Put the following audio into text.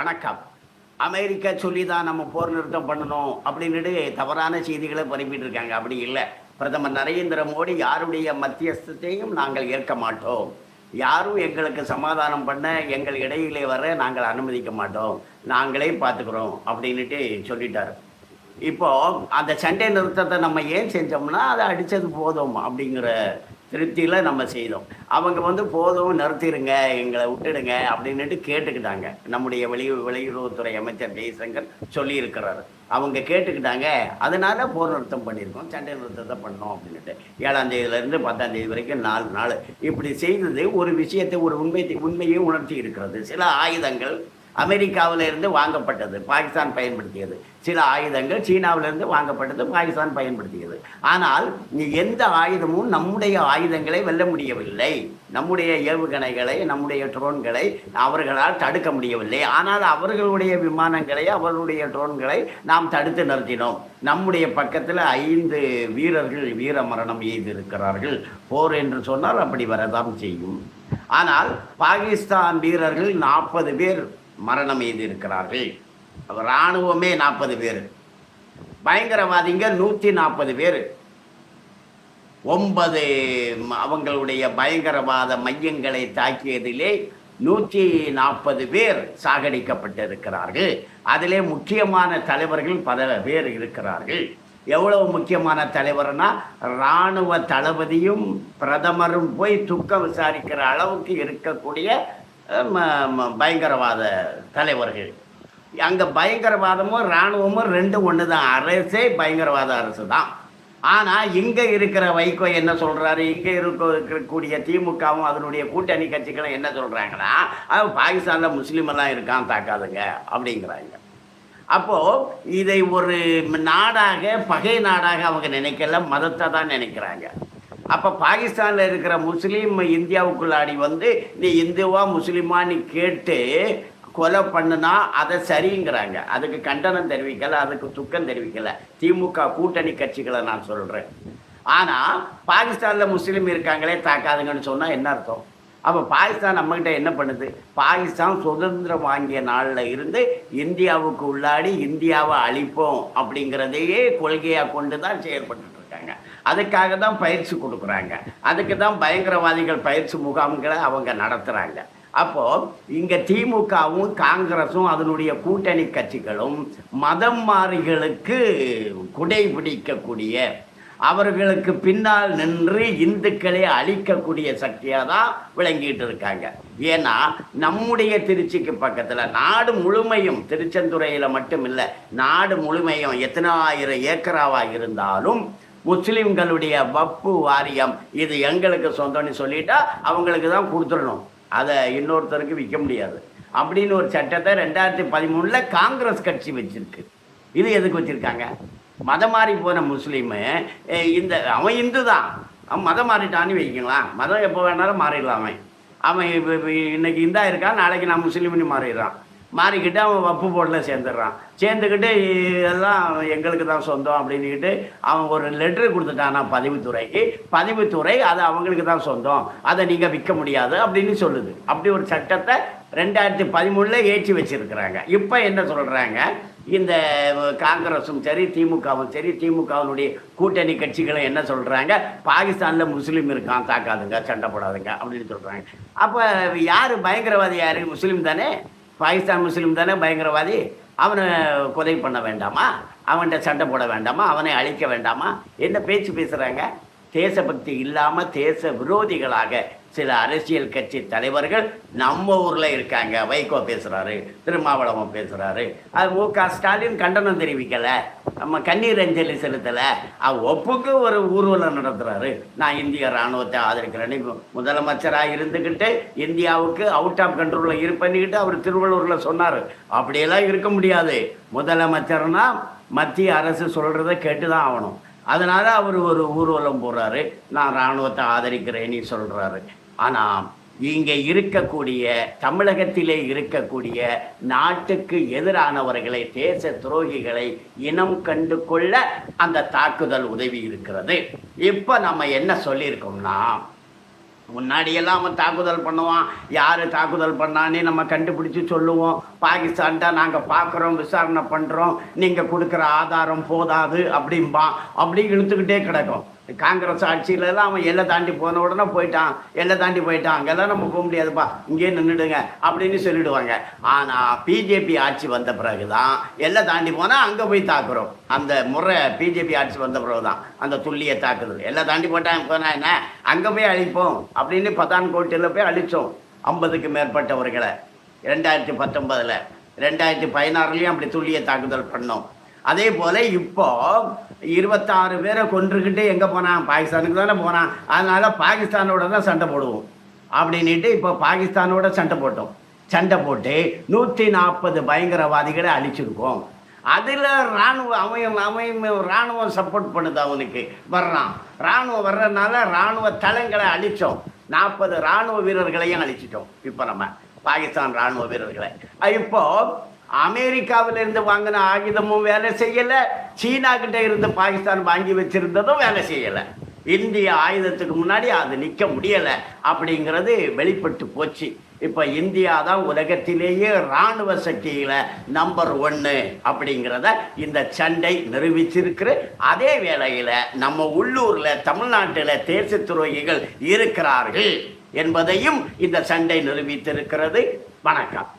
வணக்கம். அமெரிக்கா சொல்லி தான் நம்ம போர் நிறுத்தம் பண்ணணும் அப்படின்னுட்டு தவறான செய்திகளை பரப்பிட்டு இருக்காங்க அப்படி இல்லை. பிரதமர் நரேந்திர மோடி யாருடைய மத்தியஸ்தத்தையும் நாங்கள் ஏற்க மாட்டோம். யாரும் எங்களுக்கு சமாதானம் பண்ண எங்கள் இடையிலே வர நாங்கள் அனுமதிக்க மாட்டோம். நாங்களே பார்த்துக்குறோம் அப்படின்னுட்டு சொல்லிட்டார். இப்போ அந்த சண்டை நிறுத்தத்தை நம்ம ஏன் செஞ்சோம்னா அதை அடித்தது போதும் அப்படிங்கிற திருப்தியில் நம்ம செய்தோம். அவங்க வந்து போதும் நிறுத்திடுங்க எங்களை விட்டுடுங்க அப்படின்னுட்டு கேட்டுக்கிட்டாங்க. நம்முடைய வெளி வெளியுறவுத்துறை அமைச்சர் ஜெய்சங்கர் சொல்லியிருக்கிறாரு. அவங்க கேட்டுக்கிட்டாங்க. அதனால போர் நிறுத்தம் பண்ணியிருக்கோம் சண்டை நிறுத்தத்தை பண்ணோம் அப்படின்னுட்டு. ஏழாம் தேதியிலேருந்து பத்தாம் தேதி வரைக்கும் நாலு நாள். இப்படி செய்தது ஒரு விஷயத்தை ஒரு உண்மை உண்மையை உணர்த்தி இருக்கிறது. சில ஆயுதங்கள் அமெரிக்காவிலிருந்து வாங்கப்பட்டது பாகிஸ்தான் பயன்படுத்தியது. சில ஆயுதங்கள் சீனாவிலிருந்து வாங்கப்பட்டது பாகிஸ்தான் பயன்படுத்தியது. ஆனால் எந்த ஆயுதமும் நம்முடைய ஆயுதங்களை வெல்ல முடியவில்லை. நம்முடைய ஏவுகணைகளை நம்முடைய ட்ரோன்களை அவர்களால் தடுக்க முடியவில்லை. ஆனால் அவர்களுடைய விமானங்களை அவர்களுடைய ட்ரோன்களை நாம் தடுத்து நிறுத்தினோம். நம்முடைய பக்கத்தில் ஐந்து வீரர்கள் வீர மரணம் எய்திருக்கிறார்கள் போர் என்று சொன்னால் அப்படி வரதான் செய்யும். ஆனால் பாகிஸ்தான் வீரர்கள் நாற்பது பேர் மரணம் எய்திருக்கிறார்கள் இராணுவமே நாற்பது பேர். பயங்கரவாதிங்க நூற்றி நாற்பது பேர். ஒன்பது அவங்களுடைய பயங்கரவாத மையங்களை தாக்கியதிலே நூற்றி நாற்பது பேர் சாகடிக்கப்பட்டிருக்கிறார்கள். அதிலே முக்கியமான தலைவர்கள் பல பேர் இருக்கிறார்கள். எவ்வளவு முக்கியமான தலைவர்னா இராணுவ தளபதியும் பிரதமரும் போய் துக்கம் விசாரிக்கிற அளவுக்கு இருக்கக்கூடிய பயங்கரவாத தலைவர்கள். அங்கே பயங்கரவாதமும் இராணுவமும் ரெண்டும் ஒன்று தான் அரசே பயங்கரவாத அரசு தான் ஆனால் இங்கே இருக்கிற வைகோ என்ன சொல்கிறாரு இங்கே இருக்கக்கூடிய திமுகவும் அதனுடைய கூட்டணி கட்சிகளும் என்ன சொல்கிறாங்கன்னா அது பாகிஸ்தானில் முஸ்லீம் எல்லாம் இருக்கான் தாக்காதுங்க அப்படிங்கிறாங்க. அப்போது இதை ஒரு நாடாக பகை நாடாக அவங்க நினைக்கல மதத்தை தான் நினைக்கிறாங்க. அப்போ பாகிஸ்தானில் இருக்கிற முஸ்லீம் இந்தியாவுக்குள்ளாடி வந்து நீ இந்துவா முஸ்லீமான்னு கேட்டு கொலை பண்ணுனா அதை சரிங்கிறாங்க. அதுக்கு கண்டனம் தெரிவிக்கலை அதுக்கு துக்கம் தெரிவிக்கலை. திமுக கூட்டணி கட்சிகளை நான் சொல்கிறேன் ஆனால் பாகிஸ்தானில் முஸ்லீம் இருக்காங்களே தாக்காதுங்கன்னு சொன்னால் என்ன அர்த்தம்? அப்போ பாகிஸ்தான் நம்மகிட்ட என்ன பண்ணுது? பாகிஸ்தான் சுதந்திரம் வாங்கிய நாளில் இருந்து இந்தியாவுக்கு உள்ளாடி இந்தியாவை அழிப்போம் அப்படிங்கிறதையே கொள்கையாக கொண்டு தான் செயல்பட்டுட்டு இருக்காங்க. அதுக்காக தான் பயிற்சி கொடுக்குறாங்க. அதுக்கு தான் பயங்கரவாதிகள் பயிற்சி முகாம்களை அவங்க நடத்துகிறாங்க அப்போது இங்கே திமுகவும் காங்கிரஸும் அதனுடைய கூட்டணி கட்சிகளும் மதம் மாறிகளுக்கு குடை பிடிக்கக்கூடிய அவர்களுக்கு பின்னால் நின்று இந்துக்களை அழிக்கக்கூடிய சக்தியாக தான் விளங்கிட்டு இருக்காங்க. ஏன்னா நம்முடைய திருச்சிக்கு பக்கத்தில் நாடு முழுமையும் திருச்செந்துறையில் மட்டும் இல்லை நாடு முழுமையும் எத்தனாயிரம் ஏக்கராவாக இருந்தாலும் முஸ்லீம்களுடைய வப்பு வாரியம். இது எங்களுக்கு சொந்தம்னு சொல்லிட்டா அவங்களுக்கு தான் கொடுத்துடணும். அதை இன்னொருத்தருக்கு விற்க முடியாது. அப்படின்னு ஒரு சட்டத்தை ரெண்டாயிரத்தி பதிமூணில் காங்கிரஸ் கட்சி வச்சுருக்கு. இது எதுக்கு வச்சுருக்காங்க? மதம் மாறி போன முஸ்லீமு இந்த அவன் இந்து தான். அவன் மதம் மாறிட்டான்னு வைக்கலாம் மதம் எப்போ வேணாலும் மாறிடலாம் அவன். அவன் இப்போ இன்னைக்கு இந்தா இருக்கான் நாளைக்கு நான் முஸ்லீம்னு மாறிடுறான். மாறிக்கிட்டு அவன் வப்பு போட்டில் சேர்ந்துடுறான். சேர்ந்துக்கிட்டு எல்லாம் எங்களுக்கு தான் சொந்தம் அப்படின்னுக்கிட்டு அவன் ஒரு லெட்ரு கொடுத்துட்டானா பதிவுத்துறைக்கு. பதிவுத்துறை அது அவங்களுக்கு தான் சொந்தம். அதை நீங்கள் விற்க முடியாது அப்படின்னு சொல்லுது. அப்படி ஒரு சட்டத்தை ரெண்டாயிரத்தி பதிமூணில் ஏற்றி வச்சுருக்கிறாங்க. இப்போ என்ன சொல்கிறாங்க இந்த காங்கிரஸும் சரி திமுகவும் சரி திமுகவினுடைய கூட்டணி கட்சிகளும் என்ன சொல்கிறாங்க பாகிஸ்தானில் முஸ்லீம் இருக்கான் தாக்காதுங்க சண்டை போடாதுங்க அப்படின்னு சொல்கிறாங்க அப்போ யார் பயங்கரவாதி யார்? முஸ்லீம் தானே? பாகிஸ்தான் முஸ்லீம் தானே பயங்கரவாதி? அவனை கொலை பண்ண வேண்டாமா? அவன்கிட்ட சண்டை போட வேண்டாமா? அவனை அழிக்க வேண்டாமா? என்ன பேச்சு பேசுகிறாங்க தேசபக்தி இல்லாமல் தேச விரோதிகளாக சில அரசியல் கட்சி தலைவர்கள் நம்ம ஊரில் இருக்காங்க. வைகோ பேசுகிறாரு திருமாவளவன் பேசுகிறாரு அது மு க ஸ்டாலின் கண்டனம் தெரிவிக்கலை. நம்ம கண்ணீர் அஞ்சலி செலுத்தலை. அவ ஒப்புக்கு ஒரு ஊர்வலம் நடத்துகிறாரு நான் இந்திய இராணுவத்தை ஆதரிக்கிறேன்னு முதலமைச்சராக இருந்துக்கிட்டு இந்தியாவுக்கு அவுட் ஆஃப் கண்ட்ரோலில் இரு பண்ணிக்கிட்டு அவர் திருவள்ளூரில் சொன்னார். அப்படியெல்லாம் இருக்க முடியாது. முதலமைச்சர்னா மத்திய அரசு சொல்கிறத கேட்டு தான் ஆகணும். அதனால் அவர் ஒரு ஊர்வலம் போடுறாரு நான் இராணுவத்தை ஆதரிக்கிறேன்னு சொல்கிறாரு ஆனால் இங்கே இருக்கக்கூடிய தமிழகத்திலே இருக்கக்கூடிய நாட்டுக்கு எதிரானவர்களை தேச துரோகிகளை இனம் கண்டு கொள்ள அந்த தாக்குதல் உதவி இருக்கிறது. இப்போ நம்ம என்ன சொல்லியிருக்கோம்னா முன்னாடியெல்லாம் அவன் தாக்குதல் பண்ணுவான். யார் தாக்குதல் பண்ணான்னு நம்ம கண்டுபிடிச்சி சொல்லுவோம். பாகிஸ்தான் நாங்கள் பார்க்குறோம் விசாரணை பண்ணுறோம் நீங்கள் கொடுக்குற ஆதாரம் போதாது அப்படிம்பான் அப்படி இழுத்துக்கிட்டே கிடக்கும். காங்கிரஸ் ஆட்சியிலலாம் அவன் எல்லை தாண்டி போன உடனே போயிட்டான் எல்லை தாண்டி போயிட்டான். அங்கெல்லாம் நம்ம போக முடியாதுப்பா இங்கேயே நின்றுடுங்க அப்படின்னு சொல்லிடுவாங்க. ஆனால் பிஜேபி ஆட்சி வந்த பிறகு தான் எல்லை தாண்டி போனால் அங்கே போய் தாக்குறோம். அந்த முறை பிஜேபி ஆட்சி வந்த பிறகு தான் அந்த துள்ளியை தாக்குதல் எல்லை தாண்டி போட்டான் போனால் என்ன? அங்கே போய் அழிப்போம் அப்படின்னு பதான்கோட்டில் போய் அழித்தோம் ஐம்பதுக்கு மேற்பட்டவர்களை. ரெண்டாயிரத்தி பத்தொன்பதில் ரெண்டாயிரத்தி பதினாறுலேயும் அப்படி துல்லிய தாக்குதல் பண்ணோம். அதே போல் இப்போ இருபத்தாறு பேரை கொன்றுக்கிட்டு எங்கே போனான்? பாகிஸ்தானுக்கு தானே போனான். அதனால் பாகிஸ்தானோட தான் சண்டை போடுவோம். அப்படின்ட்டு இப்போ பாகிஸ்தானோட சண்டை போட்டோம். சண்டை போட்டு நூற்றி நாற்பது பயங்கரவாதிகளை அழிச்சிருக்கோம். அதில் இராணுவ அவன் அவன் இராணுவம் சப்போர்ட் பண்ணுது அவனுக்கு. வர்றான். இராணுவம் வர்றதுனால இராணுவ தளங்களை அழித்தோம் நாற்பது இராணுவ வீரர்களையும் அழிச்சிட்டோம். இப்போ நம்ம பாகிஸ்தான் இராணுவ வீரர்களை. இப்போது இப்போ அமெரிக்காவில இருந்து வாங்கின ஆயுதமும் வேலை செய்யல. சீனா கிட்ட இருந்து பாகிஸ்தான் வாங்கி வச்சிருந்ததும் வேலை செய்யல. இந்திய ஆயுதத்துக்கு முன்னாடி அது நிற்க முடியல அப்படிங்கிறது வெளிப்பட்டு போச்சு. இப்போ இந்தியா தான் உலகத்திலேயே இராணுவ சக்தியில நம்பர் ஒன்று அப்படிங்கிறத இந்த சண்டை நிரூபிச்சிருக்கிற அதே வேளையில் நம்ம உள்ளூரில் தமிழ்நாட்டில் தேச துரோகிகள் இருக்கிறார்கள் என்பதையும் இந்த சண்டை நிரூபித்திருக்கிறது. வணக்கம்.